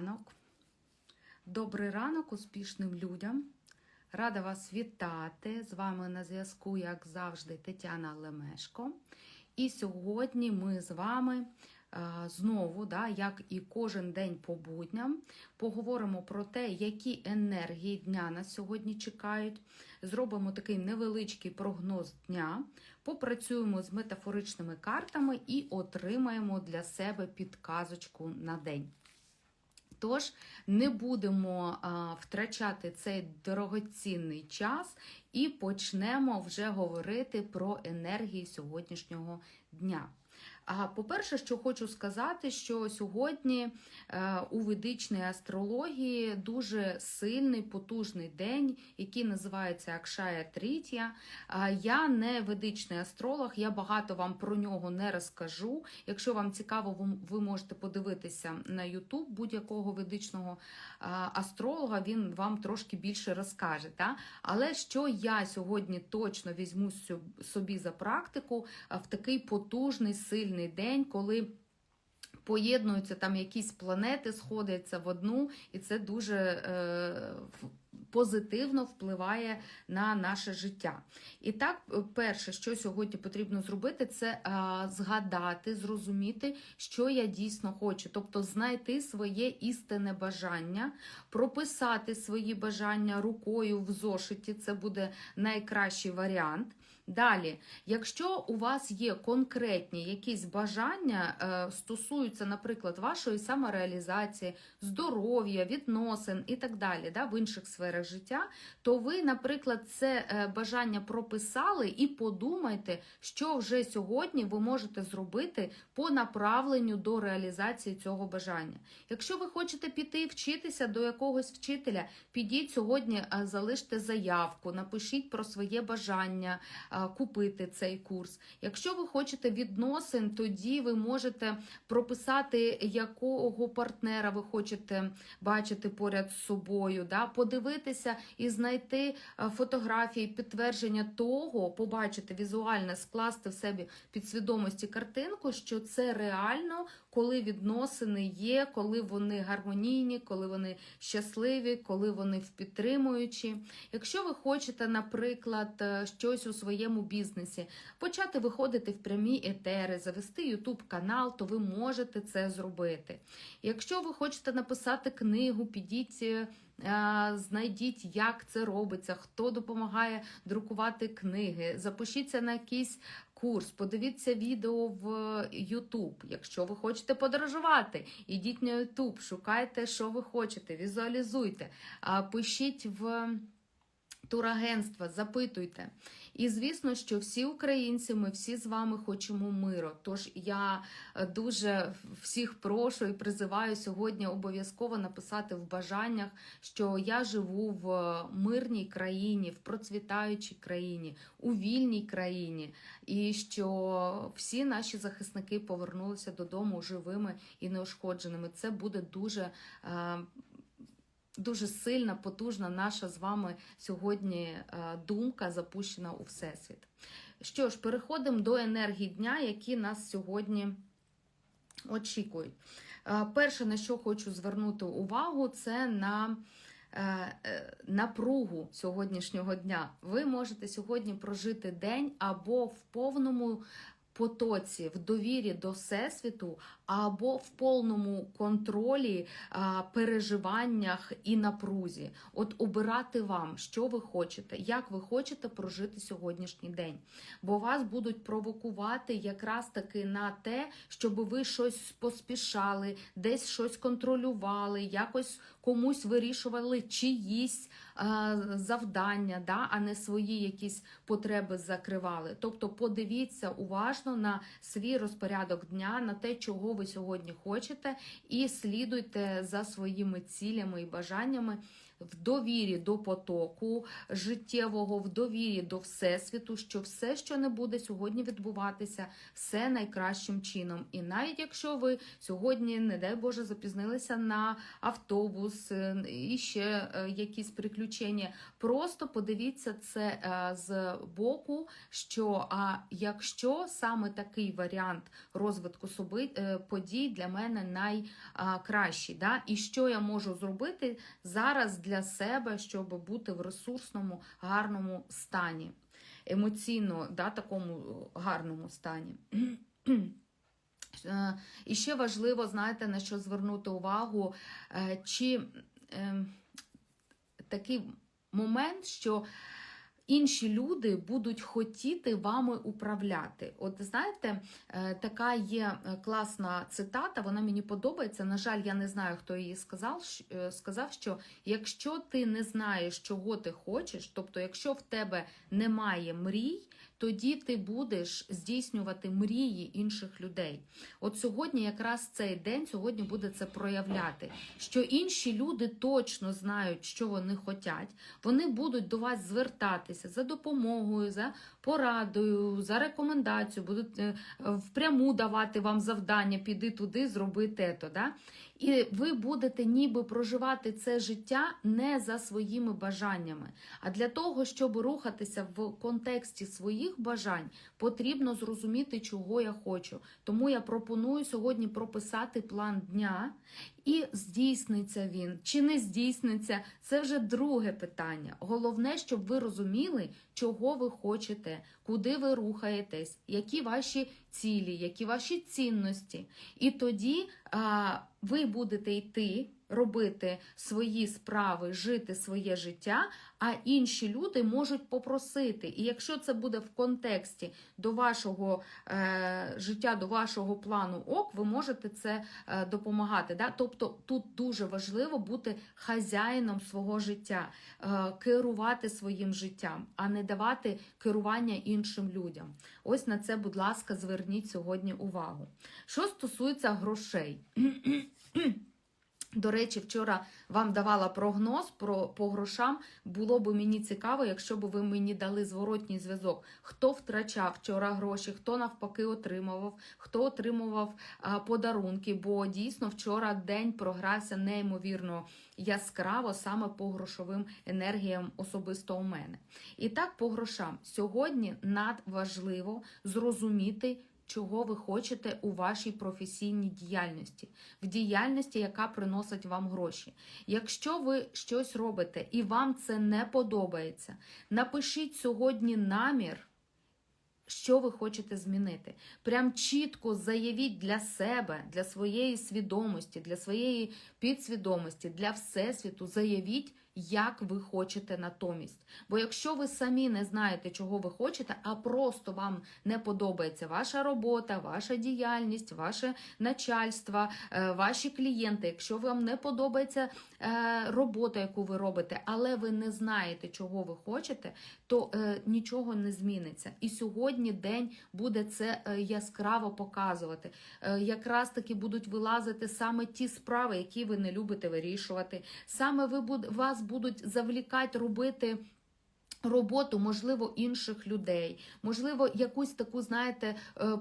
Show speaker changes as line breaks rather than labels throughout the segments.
ранок. Добрий ранок успішним людям. Рада вас вітати. З вами на зв'язку, як завжди, Тетяна Лемешко. І сьогодні ми з вами е, знову, да, як і кожен день по будням, поговоримо про те, які енергії дня нас сьогодні чекають. Зробимо такий невеличкий прогноз дня, попрацюємо з метафоричними картами і отримаємо для себе підказочку на день. Тож не будемо втрачати цей дорогоцінний час і почнемо вже говорити про енергії сьогоднішнього дня. По-перше, що хочу сказати, що сьогодні е, у ведичній астрології дуже сильний, потужний день, який називається Акшая Трітія. Я не ведичний астролог, я багато вам про нього не розкажу. Якщо вам цікаво, ви- можете подивитися на YouTube будь-якого ведичного астролога, він вам трошки більше розкаже. Та? Але що я сьогодні точно візьму собі за практику в такий потужний, сильний день, коли поєднуються там якісь планети, сходяться в одну, і це дуже е, позитивно впливає на наше життя. І так, е, перше, що сьогодні потрібно зробити, це е, згадати, зрозуміти, що я дійсно хочу. Тобто знайти своє істинне бажання, прописати свої бажання рукою в зошиті. Це буде найкращий варіант. Далі, якщо у вас є конкретні якісь бажання, е, стосуються, наприклад, вашої самореалізації, здоров'я, відносин і так далі, да, в інших сферах життя, то ви, наприклад, це е, бажання прописали і подумайте, що вже сьогодні ви можете зробити по направленню до реалізації цього бажання. Якщо ви хочете піти вчитися до якогось вчителя, підіть сьогодні, е, залиште заявку, напишіть про своє бажання купити цей курс. Якщо ви хочете відносин, тоді ви можете прописати, якого партнера ви хочете бачити поряд з собою, да? подивитися і знайти фотографії, підтвердження того, побачити візуально, скласти в себе підсвідомості картинку, що це реально, коли відносини є, коли вони гармонійні, коли вони щасливі, коли вони впідтримуючі. Якщо ви хочете, наприклад, е, щось у своєму бізнесі, почати виходити в прямі етери, завести YouTube канал, то ви можете це зробити. Якщо ви хочете написати книгу, підіть. е, Знайдіть, як це робиться, хто допомагає друкувати книги. Запишіться на якийсь курс, подивіться відео в YouTube. Якщо ви хочете подорожувати, ідіть на YouTube, шукайте, що ви хочете, візуалізуйте, пишіть в турагентства, запитуйте. І звісно, що всі українці, ми всі з вами хочемо миру. Тож я е, дуже всіх прошу і призиваю сьогодні обов'язково написати в бажаннях, що я живу в мирній країні, в процвітаючій країні, у вільній країні, і що всі наші захисники повернулися додому живими і неушкодженими. Це буде дуже. Дуже сильна, потужна наша з вами сьогодні е, думка запущена у Всесвіт. Що ж, переходимо до енергії дня, які нас сьогодні очікують. Е, Перше, на що хочу звернути увагу, це на е, напругу сьогоднішнього дня. Ви можете сьогодні прожити день або в повному потоці, в довірі до Всесвіту, або в повному контролі, переживаннях і напрузі. От обирати вам, що ви хочете, як ви хочете прожити сьогоднішній день. Бо вас будуть провокувати якраз таки на те, щоб ви щось поспішали, десь щось контролювали, якось комусь вирішували чиїсь а, завдання, да, а не свої якісь потреби закривали. Тобто подивіться уважно на свій розпорядок дня, на те, чого ви сьогодні хочете, і слідуйте за своїми цілями і бажаннями в довірі до потоку життєвого, в довірі до Всесвіту, що все, що не буде сьогодні відбуватися, все найкращим чином. І навіть якщо ви сьогодні, не дай Боже, запізнилися на автобус е, і ще е, якісь приключення, просто подивіться це е, з боку, що а якщо саме такий варіант розвитку подій для мене найкращий, да? і що я можу зробити зараз для себе, щоб бути в ресурсному, гарному стані, емоційно, да, такому е, гарному стані. Е, І ще важливо, знаєте, на що звернути увагу, е, чи е, такий момент, що інші люди будуть хотіти вами управляти. От знаєте, е, така є е, класна цитата, вона мені подобається. На жаль, я не знаю, хто її сказав. е, Сказав, що якщо ти не знаєш, чого ти хочеш, тобто, якщо в тебе немає мрій, тоді ти будеш здійснювати мрії інших людей. От сьогодні, якраз цей день, сьогодні буде це проявляти, що інші люди точно знають, що вони хочуть. Вони будуть до вас звертатися за допомогою, за порадою, за рекомендацією, будуть е, впряму давати вам завдання, піди туди, зроби те-то. Да? І ви будете ніби проживати це життя не за своїми бажаннями. А для того, щоб рухатися в контексті своїх бажань, потрібно зрозуміти, чого я хочу. Тому я пропоную сьогодні прописати план дня, і здійсниться він чи не здійсниться, це вже друге питання. Головне, щоб ви розуміли, чого ви хочете, куди ви рухаєтесь, які ваші цілі, які ваші цінності. І тоді а, ви будете йти. Робити свої справи, жити своє життя, а інші люди можуть попросити. І якщо це буде в контексті до вашого е, життя, до вашого плану ок, ви можете це е, допомагати. Да? Тобто тут дуже важливо бути хазяїном свого життя, е, керувати своїм життям, а не давати керування іншим людям. Ось на це, будь ласка, зверніть сьогодні увагу. Що стосується грошей. До речі, вчора вам давала прогноз про по грошам. Було б мені цікаво, якщо б ви мені дали зворотній зв'язок, хто втрачав вчора гроші, хто навпаки отримував, хто отримував а, подарунки. Бо дійсно вчора день програвся неймовірно яскраво саме по грошовим енергіям особисто у мене. І так, по грошам сьогодні надважливо зрозуміти чого ви хочете у вашій професійній діяльності, в діяльності, яка приносить вам гроші. Якщо ви щось робите і вам це не подобається, напишіть сьогодні намір. Що ви хочете змінити? Прям чітко заявіть для себе, для своєї свідомості, для своєї підсвідомості, для всесвіту, заявіть, як ви хочете натомість. Бо якщо ви самі не знаєте, чого ви хочете, а просто вам не подобається ваша робота, ваша діяльність, ваше начальство, е, ваші клієнти, якщо вам не подобається е, робота, яку ви робите, але ви не знаєте, чого ви хочете, то е, нічого не зміниться. І сьогодні день буде це яскраво показувати. Якраз таки будуть вилазити саме ті справи, які ви не любите вирішувати. Саме ви буд, будуть завлікати робити. Роботу, можливо, інших людей, можливо, якусь таку, знаєте, е,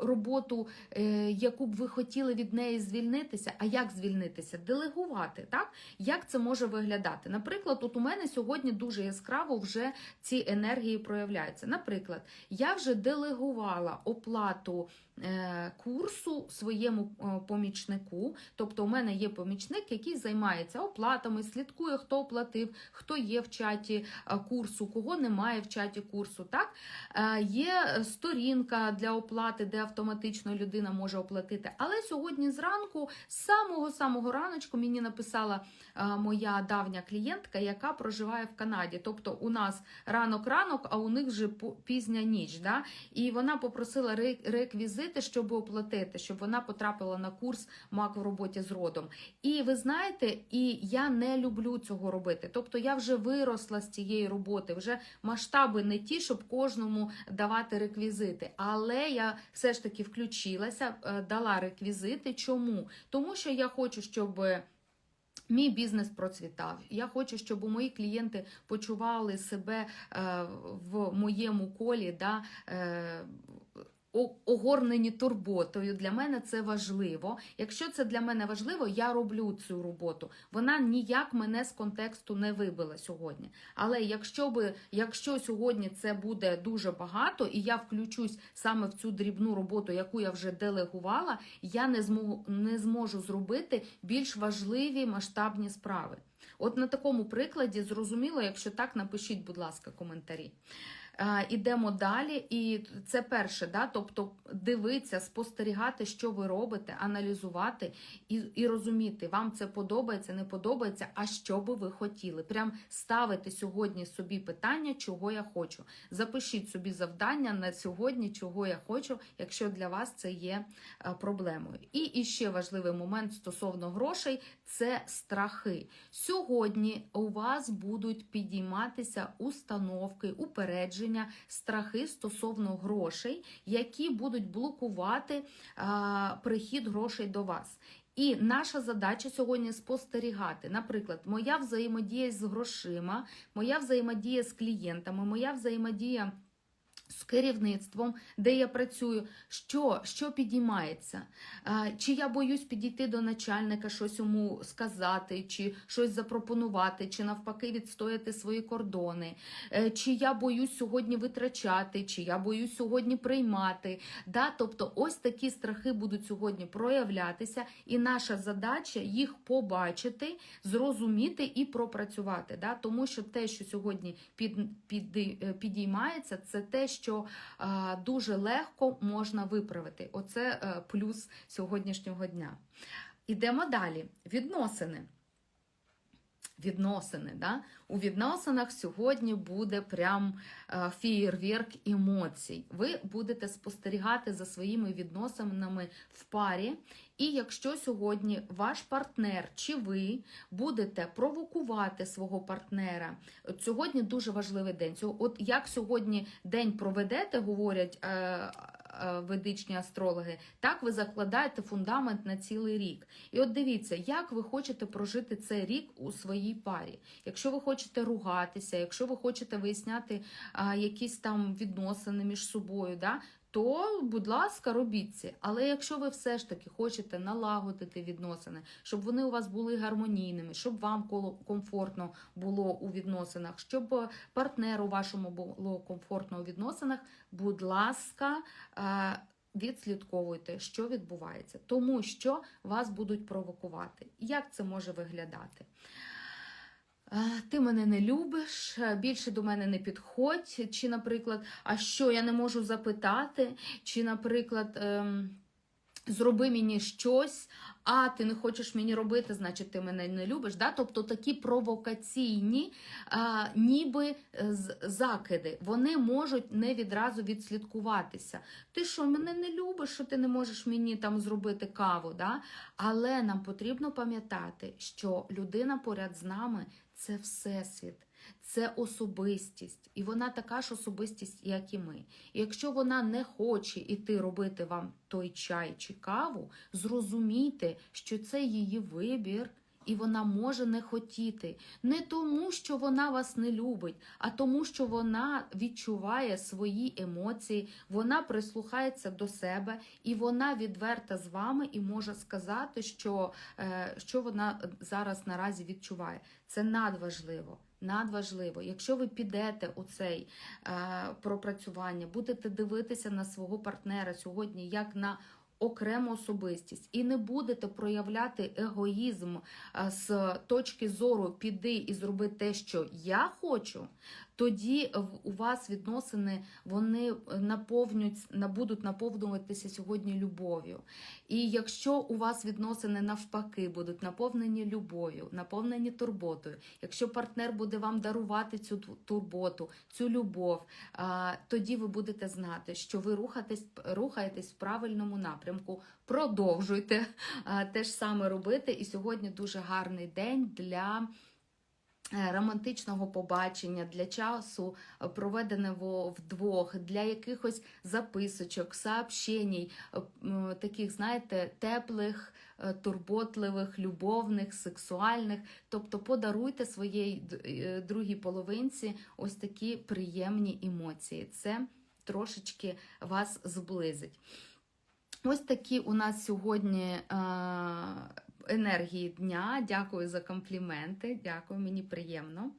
роботу, е, яку б ви хотіли від неї звільнитися. А як звільнитися? Делегувати, так? Як це може виглядати? Наприклад, от у мене сьогодні дуже яскраво вже ці енергії проявляються. Наприклад, я вже делегувала оплату е, курсу своєму помічнику. Тобто, у мене є помічник, який займається оплатами, слідкує, хто оплатив, хто є в чаті е, курсу, кого немає в чаті курсу. Так? Е, Є сторінка для оплати, де автоматично людина може оплатити. Але сьогодні зранку, з самого самого раночку, мені написала е, моя давня клієнтка, яка проживає в Канаді. Тобто у нас ранок-ранок, а у них вже пізня ніч. Да? І вона попросила реквізити, щоб оплатити, щоб вона потрапила на курс мак в роботі з родом. І ви знаєте, і я не люблю цього робити. Тобто я вже виросла з цієї роботи, вже масштаби не ті, щоб кожному давати реквізити. Але я все ж таки включилася, е, дала реквізити. Чому? Тому що я хочу, щоб. Мій бізнес процвітав. Я хочу, щоб мої клієнти почували себе е, в моєму колі, да, е, огорнені турботою. Для мене це важливо. Якщо це для мене важливо, я роблю цю роботу. Вона ніяк мене з контексту не вибила сьогодні. Але якщо би, якщо сьогодні це буде дуже багато, і я включусь саме в цю дрібну роботу, яку я вже делегувала, я не зможу, не зможу зробити більш важливі масштабні справи. От на такому прикладі зрозуміло, якщо так, напишіть, будь ласка, коментарі. Е, Ідемо далі, і це перше, да? тобто дивитися, спостерігати, що ви робите, аналізувати і, і розуміти, вам це подобається, не подобається, а що би ви хотіли. Прям ставити сьогодні собі питання, чого я хочу. Запишіть собі завдання на сьогодні, чого я хочу, якщо для вас це є е, проблемою. І, і ще важливий момент стосовно грошей це страхи. Сьогодні у вас будуть підійматися установки, упередження, страхи стосовно грошей, які будуть блокувати прихід грошей до вас. І наша задача сьогодні спостерігати. Наприклад, моя взаємодія з грошима, моя взаємодія з клієнтами, моя взаємодія. З керівництвом, де я працюю, що, що підіймається? Чи я боюсь підійти до начальника, щось йому сказати, чи щось запропонувати, чи навпаки відстояти свої кордони, Е, чи я боюсь сьогодні витрачати, чи я боюсь сьогодні приймати. Да? Тобто, ось такі страхи будуть сьогодні проявлятися, і наша задача їх побачити, зрозуміти і пропрацювати. Да? Тому що те, що сьогодні під, під, е, підіймається, це те, що а, дуже легко можна виправити. Оце е, плюс сьогоднішнього дня. Ідемо далі. Відносини. Відносини, да? У відносинах сьогодні буде прям е, фієрверк емоцій. Ви будете спостерігати за своїми відносинами в парі. І якщо сьогодні ваш партнер чи ви будете провокувати свого партнера, от сьогодні дуже важливий день. От як сьогодні день проведете, говорять е, ведичні астрологи, так ви закладаєте фундамент на цілий рік. І от дивіться, як ви хочете прожити цей рік у своїй парі. Якщо ви хочете ругатися, якщо ви хочете виясняти якісь там відносини між собою, да, то, будь ласка, робіть це. Але якщо ви все ж таки хочете налагодити відносини, щоб вони у вас були гармонійними, щоб вам комфортно було у відносинах, щоб е, партнеру вашому було комфортно у відносинах, будь ласка, е, відслідковуйте, що відбувається, тому що вас будуть провокувати. Як це може виглядати? Ти мене не любиш, більше до мене не підходь. Чи, наприклад, а що я не можу запитати? Чи, наприклад, ем, зроби мені щось, а ти не хочеш мені робити, значить ти мене не любиш. Да? Тобто такі провокаційні, а, ніби е, закиди, вони можуть не відразу відслідкуватися. Ти що, мене не любиш, що ти не можеш мені там зробити каву? Да? Але нам потрібно пам'ятати, що людина поряд з нами це всесвіт. Це особистість, і вона така ж особистість, як і ми. І якщо вона не хоче іти робити вам той чай чи каву, зрозумійте, що це її вибір, і вона може не хотіти. Не тому, що вона вас не любить, а тому, що вона відчуває свої емоції, вона прислухається до себе, і вона відверта з вами і може сказати, що, е, що вона зараз наразі відчуває. Це надважливо. Надважливо, якщо ви підете у цей е, пропрацювання, будете дивитися на свого партнера сьогодні як на окрему особистість, і не будете проявляти егоїзм е, з точки зору піди і зроби те, що я хочу, тоді у вас відносини вони наповнюють, будуть наповнюватися сьогодні любов'ю. І якщо у вас відносини навпаки будуть наповнені любов'ю, наповнені турботою, якщо партнер буде вам дарувати цю турботу, цю любов, тоді ви будете знати, що ви рухаєтесь, рухаєтесь в правильному напрямку. Продовжуйте те ж саме робити. І сьогодні дуже гарний день для е, романтичного побачення, для часу е, проведеного вдвох, для якихось записочок, сообщень, е, таких, знаєте, теплих, е, турботливих, любовних, сексуальних. Тобто подаруйте своїй е, другій половинці ось такі приємні емоції. Це трошечки вас зблизить. Ось такі у нас сьогодні е, енергії дня. Дякую за компліменти. Дякую, мені приємно.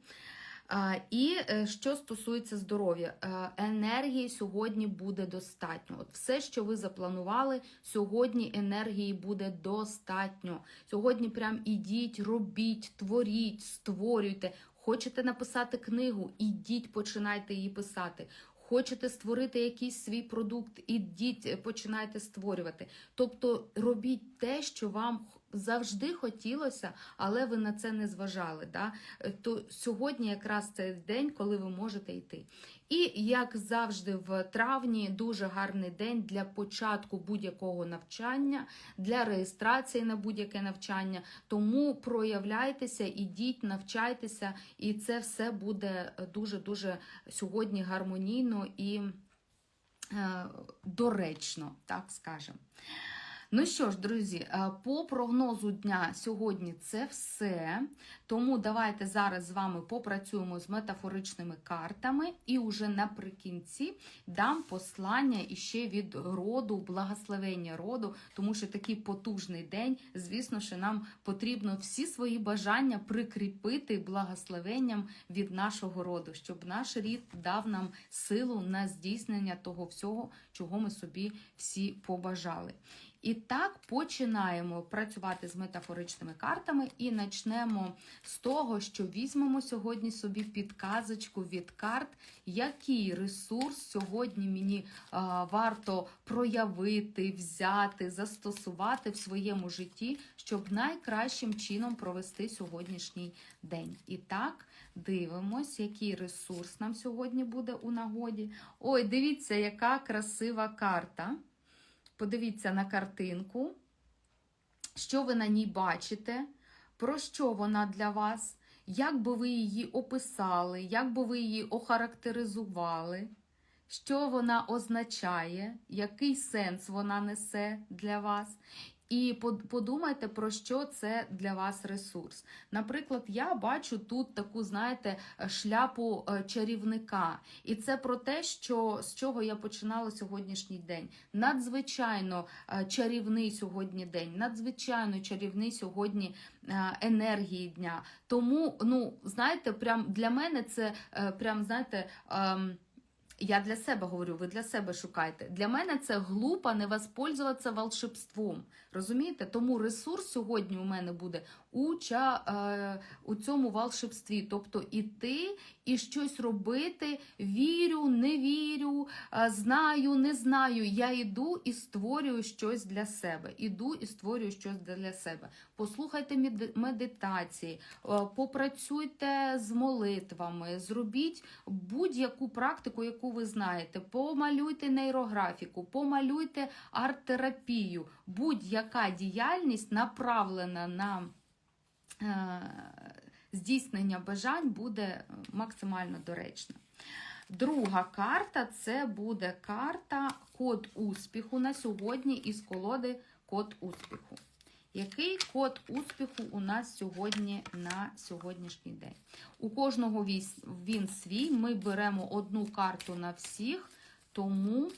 Е, І е, що стосується здоров'я, енергії сьогодні буде достатньо. От все, що ви запланували, сьогодні енергії буде достатньо. Сьогодні прям ідіть, робіть, творіть, створюйте. Хочете написати книгу, ідіть, починайте її писати. Хочете створити якийсь свій продукт, ідіть, е, починайте створювати. Тобто робіть те, що вам завжди хотілося, але ви на це не зважали. Да? Е, То сьогодні якраз цей день, коли ви можете йти. І як завжди, в травні дуже гарний день для початку будь-якого навчання, для реєстрації на будь-яке навчання. Тому проявляйтеся, ідіть, навчайтеся, і це все буде дуже дуже сьогодні гармонійно і е, доречно, так скажемо. Ну що ж, друзі, е, по прогнозу дня сьогодні це все. Тому давайте зараз з вами попрацюємо з метафоричними картами, і уже наприкінці дам послання іще від роду, благословення роду, тому що такий потужний день. Звісно, що нам потрібно всі свої бажання прикріпити благословенням від нашого роду, щоб наш рід дав нам силу на здійснення того всього, чого ми собі всі побажали. І так починаємо працювати з метафоричними картами і почнемо з того, що візьмемо сьогодні собі підказочку від карт, який ресурс сьогодні мені а, варто проявити, взяти, застосувати в своєму житті, щоб найкращим чином провести сьогоднішній день. І так, дивимось, який ресурс нам сьогодні буде у нагоді. Ой, дивіться, яка красива карта. Подивіться на картинку, що ви на ній бачите, про що вона для вас, як би ви її описали, як би ви її охарактеризували, що вона означає, який сенс вона несе для вас. І под- подумайте, про що це для вас ресурс. Наприклад, я бачу тут таку, знаєте, шляпу е, чарівника. І це про те, що з чого я починала сьогоднішній день. Надзвичайно е, чарівний сьогодні день, надзвичайно чарівний сьогодні е, енергії дня. Тому, ну, знаєте, прям для мене це прям, знаєте. Я для себе говорю, ви для себе шукайте. Для мене це глупо не воспользуватися волшебством. Розумієте? Тому ресурс сьогодні у мене буде у, ча, е, у цьому волшебстві. Тобто іти і щось робити, вірю, не вірю, е, знаю, не знаю. Я йду і створюю щось для себе. Іду і створюю щось для себе. Послухайте медитації, е, попрацюйте з молитвами, зробіть будь-яку практику, яку ви знаєте. Помалюйте нейрографіку, помалюйте арт-терапію. Будь-яка діяльність направлена на здійснення бажань буде е, максимально доречна. Друга карта це буде карта код успіху на сьогодні із колоди код успіху. Який код успіху у нас сьогодні на сьогоднішній день? У кожного він свій. Ми беремо одну карту на всіх, тому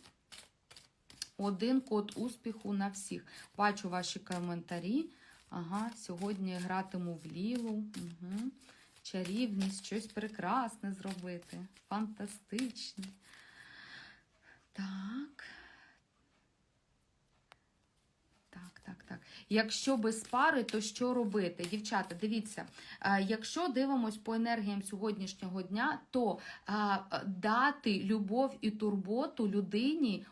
один код успіху на всіх. Бачу ваші коментарі. Ага, сьогодні гратиму в лілу. Угу. Чарівність, щось прекрасне зробити. Фантастичне. Так. Так, так, так. Якщо без пари, то що робити? Дівчата, дивіться, е, якщо дивимось по енергіям сьогоднішнього дня, то е, дати любов і турботу людині.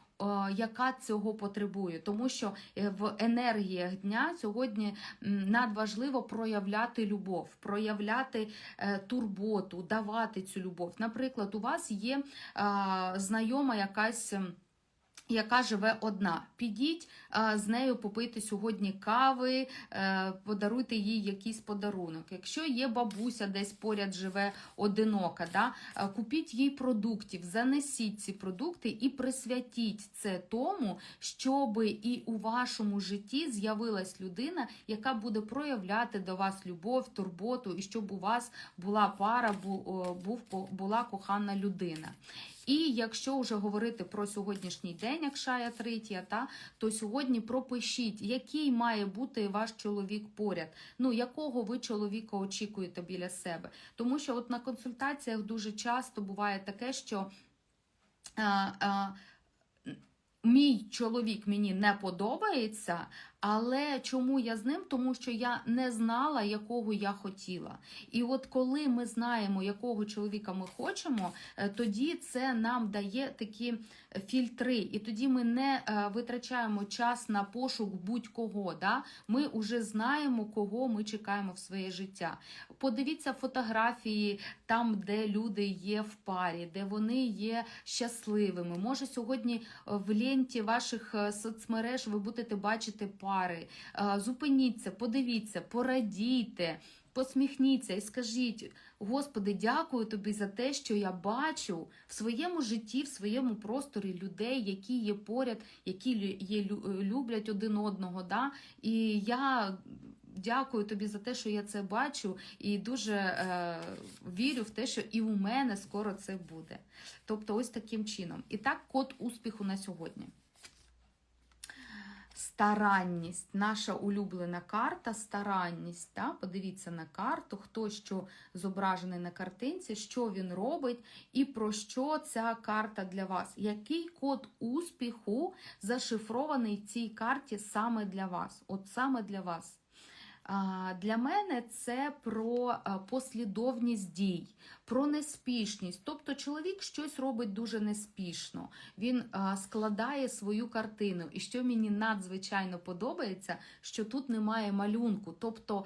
Яка цього потребує, тому що е, в енергіях дня сьогодні надважливо проявляти любов, проявляти е, турботу, давати цю любов. Наприклад, у вас є знайома якась. Яка живе одна. Підіть е, з нею попити сьогодні кави, е, подаруйте їй якийсь подарунок. Якщо є бабуся, десь поряд живе одинока, да, е, купіть їй продуктів, занесіть ці продукти і присвятіть це тому, щоб і у вашому житті з'явилась людина, яка буде проявляти до вас любов, турботу, і щоб у вас була пара, був, була кохана людина. І якщо вже говорити про сьогоднішній день, як шая третя, та то сьогодні пропишіть, який має бути ваш чоловік поряд. Ну якого ви чоловіка очікуєте біля себе. Тому що от на консультаціях дуже часто буває таке, що. А, а, Мій чоловік мені не подобається, але чому я з ним? Тому що я не знала, якого я хотіла. І от коли ми знаємо, якого чоловіка ми хочемо, е, тоді це нам дає такі фільтри, і тоді ми не е, витрачаємо час на пошук будь-кого. Да? Ми вже знаємо, кого ми чекаємо в своє життя. Подивіться фотографії там, де люди є в парі, де вони є щасливими. Може, сьогодні е, в ленті ваших соцмереж ви будете бачити пари. Е, Зупиніться, подивіться, порадійте. Посміхніться і скажіть, Господи, дякую тобі за те, що я бачу в своєму житті, в своєму просторі людей, які є поряд, які є, люблять один одного. Да? І я дякую тобі за те, що я це бачу, і дуже е, вірю в те, що і у мене скоро це буде. Тобто, ось таким чином. І так, код успіху на сьогодні. Старанність, наша улюблена карта, старанність. Да? Подивіться на карту, хто що зображений на картинці, що він робить і про що ця карта для вас. Який код успіху зашифрований в цій карті саме для вас? От саме для вас. Для мене це про послідовність дій, про неспішність. Тобто чоловік щось робить дуже неспішно. Він складає свою картину. І що мені надзвичайно подобається, що тут немає малюнку. Тобто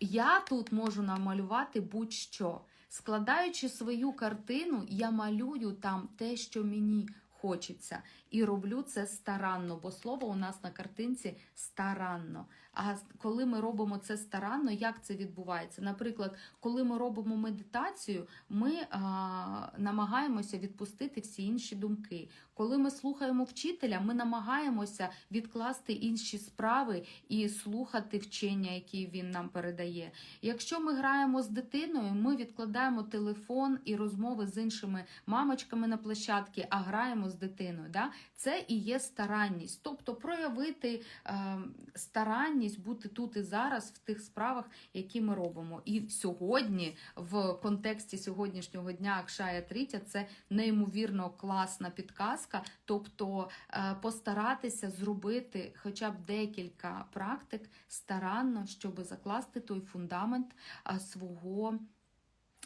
я тут можу намалювати будь-що. Складаючи свою картину, я малюю там те, що мені хочеться. І роблю це старанно, бо слово у нас на картинці старанно. А коли ми робимо це старанно, як це відбувається? Наприклад, коли ми робимо медитацію, ми а, намагаємося відпустити всі інші думки. Коли ми слухаємо вчителя, ми намагаємося відкласти інші справи і слухати вчення, які він нам передає. Якщо ми граємо з дитиною, ми відкладаємо телефон і розмови з іншими мамочками на площадці, а граємо з дитиною. Да? Це і є старанність, тобто проявити е, старанність бути тут і зараз в тих справах, які ми робимо. І сьогодні, в контексті сьогоднішнього дня Акшая Трітя, це неймовірно класна підказка. Тобто е, постаратися зробити хоча б декілька практик старанно, щоб закласти той фундамент е, свого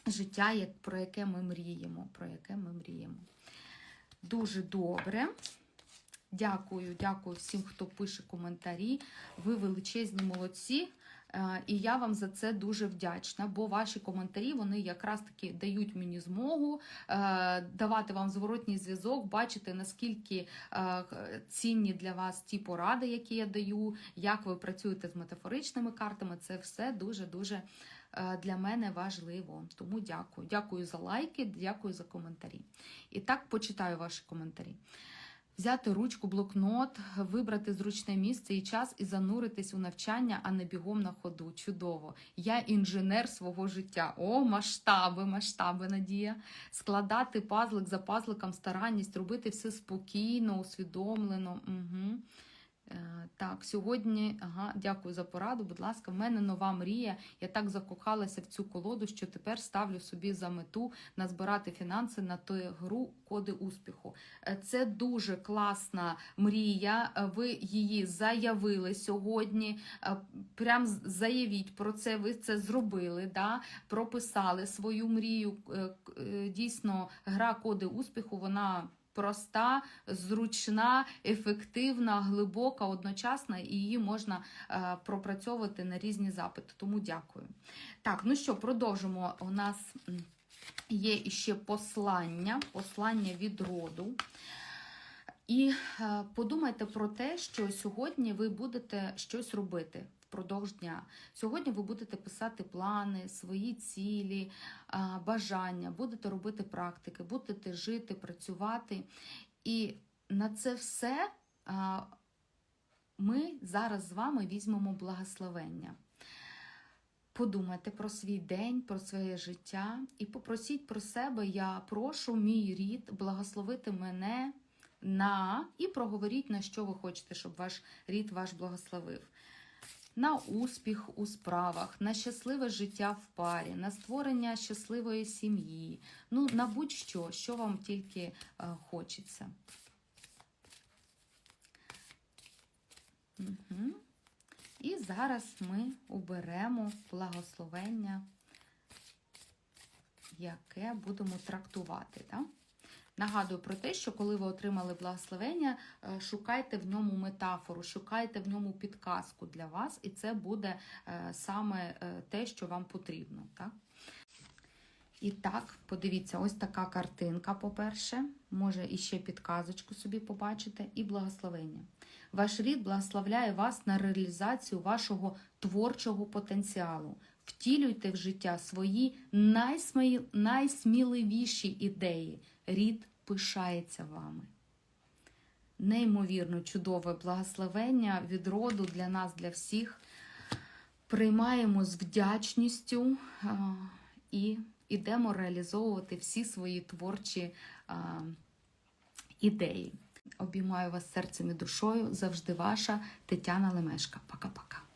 життя, про яке ми мріємо. Про яке ми мріємо. Дуже добре. Дякую, дякую всім, хто пише коментарі. Ви величезні молодці. Е, І я вам за це дуже вдячна, бо ваші коментарі вони якраз таки дають мені змогу е, давати вам зворотній зв'язок, бачити наскільки е, цінні для вас ті поради, які я даю, як ви працюєте з метафоричними картами. Це все дуже дуже для мене важливо. Тому дякую. Дякую за лайки, дякую за коментарі. І так почитаю ваші коментарі. Взяти ручку, блокнот, вибрати зручне місце і час і зануритись у навчання, а не бігом на ходу. Чудово. Я інженер свого життя. О, масштаби, масштаби, Надія. Складати пазлик за пазликом, старанність, робити все спокійно, усвідомлено. Угу. Е, Так, сьогодні, ага, дякую за пораду. Будь ласка, в мене нова мрія. Я так закохалася в цю колоду, що тепер ставлю собі за мету назбирати фінанси на ту гру коди успіху. Е, Це дуже класна мрія. Е, Ви її заявили сьогодні. Прям заявіть про це. Ви це зробили, да? прописали свою мрію. Дійсно, гра коди успіху, вона. Проста, зручна, ефективна, глибока, одночасна, і її можна е, пропрацьовувати на різні запити. Тому дякую. Так, ну що, продовжимо. У нас є іще послання, послання від роду. І е, подумайте про те, що сьогодні ви будете щось робити впродовж дня. Сьогодні ви будете писати плани, свої цілі, бажання, будете робити практики, будете жити, працювати. І на це все ми зараз з вами візьмемо благословення. Подумайте про свій день, про своє життя і попросіть про себе. Я прошу мій рід благословити мене на і проговоріть, на що ви хочете, щоб ваш рід ваш благословив. На успіх у справах, на щасливе життя в парі, на створення щасливої сім'ї, ну на будь-що, що вам тільки е, хочеться. Угу. І зараз ми оберемо благословення, яке будемо трактувати. Да? Нагадую про те, що коли ви отримали благословення, е, шукайте в ньому метафору, шукайте в ньому підказку для вас, і це буде е, саме е, те, що вам потрібно. Так? І так, подивіться, ось така картинка, по-перше, може іще підказочку собі побачите, і благословення. Ваш рід благословляє вас на реалізацію вашого творчого потенціалу. Втілюйте в життя свої найсміливіші ідеї. Рід пишається вами. Неймовірно чудове благословення від роду для нас, для всіх. Приймаємо з вдячністю і ідемо реалізовувати всі свої творчі ідеї. Обіймаю вас серцем і душою. Завжди ваша Тетяна Лемешка. Пока-пока.